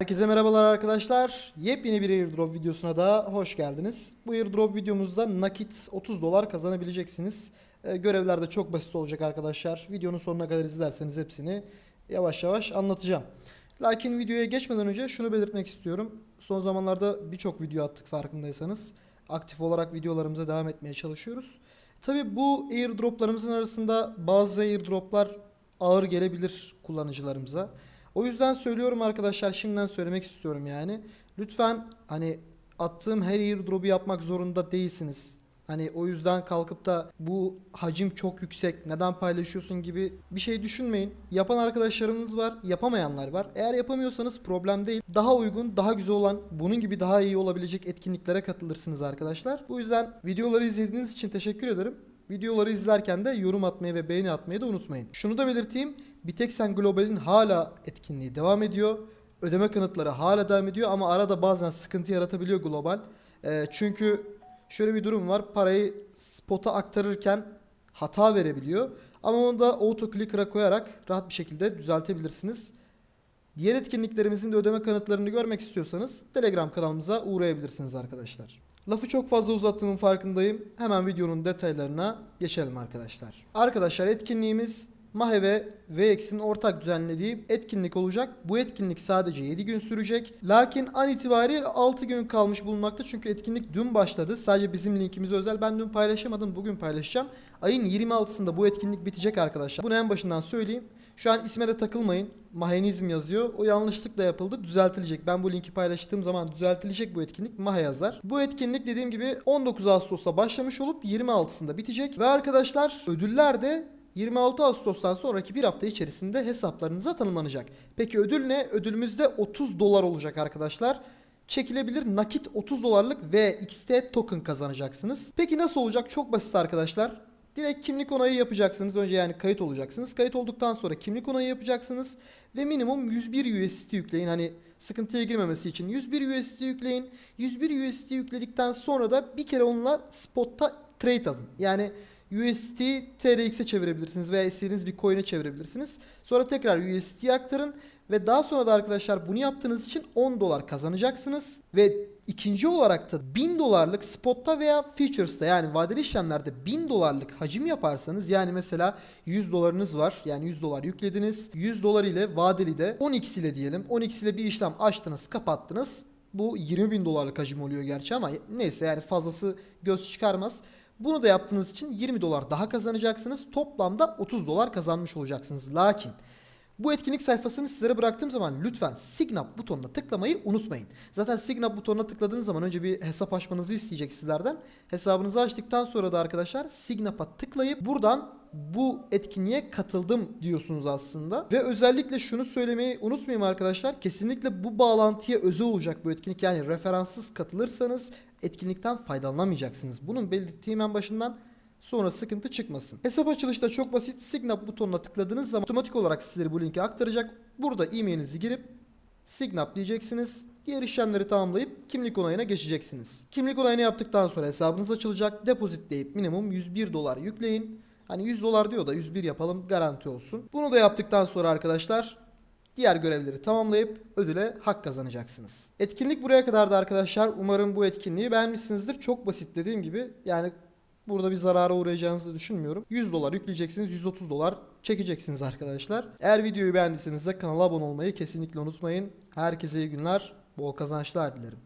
Herkese merhabalar arkadaşlar. Yepyeni bir airdrop videosuna da hoş geldiniz. Bu airdrop videomuzda nakit 30 dolar kazanabileceksiniz. Ee, görevler de çok basit olacak arkadaşlar. Videonun sonuna kadar izlerseniz hepsini yavaş yavaş anlatacağım. Lakin videoya geçmeden önce şunu belirtmek istiyorum. Son zamanlarda birçok video attık farkındaysanız. Aktif olarak videolarımıza devam etmeye çalışıyoruz. Tabi bu airdroplarımızın arasında bazı airdroplar ağır gelebilir kullanıcılarımıza. O yüzden söylüyorum arkadaşlar şimdiden söylemek istiyorum yani. Lütfen hani attığım her airdrop'u yapmak zorunda değilsiniz. Hani o yüzden kalkıp da bu hacim çok yüksek neden paylaşıyorsun gibi bir şey düşünmeyin. Yapan arkadaşlarımız var, yapamayanlar var. Eğer yapamıyorsanız problem değil. Daha uygun, daha güzel olan, bunun gibi daha iyi olabilecek etkinliklere katılırsınız arkadaşlar. Bu yüzden videoları izlediğiniz için teşekkür ederim. Videoları izlerken de yorum atmayı ve beğeni atmayı da unutmayın. Şunu da belirteyim. Biteksen Global'in hala etkinliği devam ediyor. Ödeme kanıtları hala devam ediyor ama arada bazen sıkıntı yaratabiliyor Global. Ee, çünkü şöyle bir durum var. Parayı spota aktarırken hata verebiliyor. Ama onu da auto clicker'a koyarak rahat bir şekilde düzeltebilirsiniz. Diğer etkinliklerimizin de ödeme kanıtlarını görmek istiyorsanız Telegram kanalımıza uğrayabilirsiniz arkadaşlar. Lafı çok fazla uzattığımın farkındayım. Hemen videonun detaylarına geçelim arkadaşlar. Arkadaşlar etkinliğimiz Mahe ve VX'in ortak düzenlediği etkinlik olacak. Bu etkinlik sadece 7 gün sürecek. Lakin an itibariyle 6 gün kalmış bulunmakta. Çünkü etkinlik dün başladı. Sadece bizim linkimiz özel. Ben dün paylaşamadım. Bugün paylaşacağım. Ayın 26'sında bu etkinlik bitecek arkadaşlar. Bunu en başından söyleyeyim. Şu an isme de takılmayın. Mahenizm yazıyor. O yanlışlıkla yapıldı. Düzeltilecek. Ben bu linki paylaştığım zaman düzeltilecek bu etkinlik. Mahe yazar. Bu etkinlik dediğim gibi 19 Ağustos'ta başlamış olup 26'sında bitecek. Ve arkadaşlar ödüller de 26 Ağustos'tan sonraki bir hafta içerisinde hesaplarınıza tanımlanacak. Peki ödül ne? Ödülümüz de 30 dolar olacak arkadaşlar. Çekilebilir nakit 30 dolarlık VXT token kazanacaksınız. Peki nasıl olacak? Çok basit arkadaşlar. Direkt kimlik onayı yapacaksınız. Önce yani kayıt olacaksınız. Kayıt olduktan sonra kimlik onayı yapacaksınız. Ve minimum 101 USDT yükleyin. Hani sıkıntıya girmemesi için 101 USDT yükleyin. 101 USDT yükledikten sonra da bir kere onunla spotta trade atın. Yani USDT TRX'e çevirebilirsiniz veya istediğiniz bir coin'e çevirebilirsiniz. Sonra tekrar USDT'ye aktarın ve daha sonra da arkadaşlar bunu yaptığınız için 10 dolar kazanacaksınız ve ikinci olarak da 1000 dolarlık spotta veya futures'ta yani vadeli işlemlerde 1000 dolarlık hacim yaparsanız yani mesela 100 dolarınız var yani 100 dolar yüklediniz 100 dolar ile vadeli de 10x ile diyelim 10x ile bir işlem açtınız kapattınız bu 20 bin dolarlık hacim oluyor gerçi ama neyse yani fazlası göz çıkarmaz. Bunu da yaptığınız için 20 dolar daha kazanacaksınız. Toplamda 30 dolar kazanmış olacaksınız. Lakin bu etkinlik sayfasını sizlere bıraktığım zaman lütfen Signap butonuna tıklamayı unutmayın. Zaten Signap butonuna tıkladığınız zaman önce bir hesap açmanızı isteyecek sizlerden. Hesabınızı açtıktan sonra da arkadaşlar Signap'a tıklayıp buradan bu etkinliğe katıldım diyorsunuz aslında. Ve özellikle şunu söylemeyi unutmayayım arkadaşlar. Kesinlikle bu bağlantıya özel olacak bu etkinlik. Yani referanssız katılırsanız etkinlikten faydalanamayacaksınız. Bunun belirttiğim en başından sonra sıkıntı çıkmasın. Hesap açılışı da çok basit. Signap butonuna tıkladığınız zaman otomatik olarak sizleri bu linke aktaracak. Burada e-mailinizi girip Signap diyeceksiniz. Diğer işlemleri tamamlayıp kimlik onayına geçeceksiniz. Kimlik onayını yaptıktan sonra hesabınız açılacak. Depozit deyip minimum 101 dolar yükleyin. Hani 100 dolar diyor da 101 yapalım garanti olsun. Bunu da yaptıktan sonra arkadaşlar diğer görevleri tamamlayıp ödüle hak kazanacaksınız. Etkinlik buraya kadardı arkadaşlar. Umarım bu etkinliği beğenmişsinizdir. Çok basit dediğim gibi yani burada bir zarara uğrayacağınızı düşünmüyorum. 100 dolar yükleyeceksiniz 130 dolar çekeceksiniz arkadaşlar. Eğer videoyu beğendiyseniz de kanala abone olmayı kesinlikle unutmayın. Herkese iyi günler, bol kazançlar dilerim.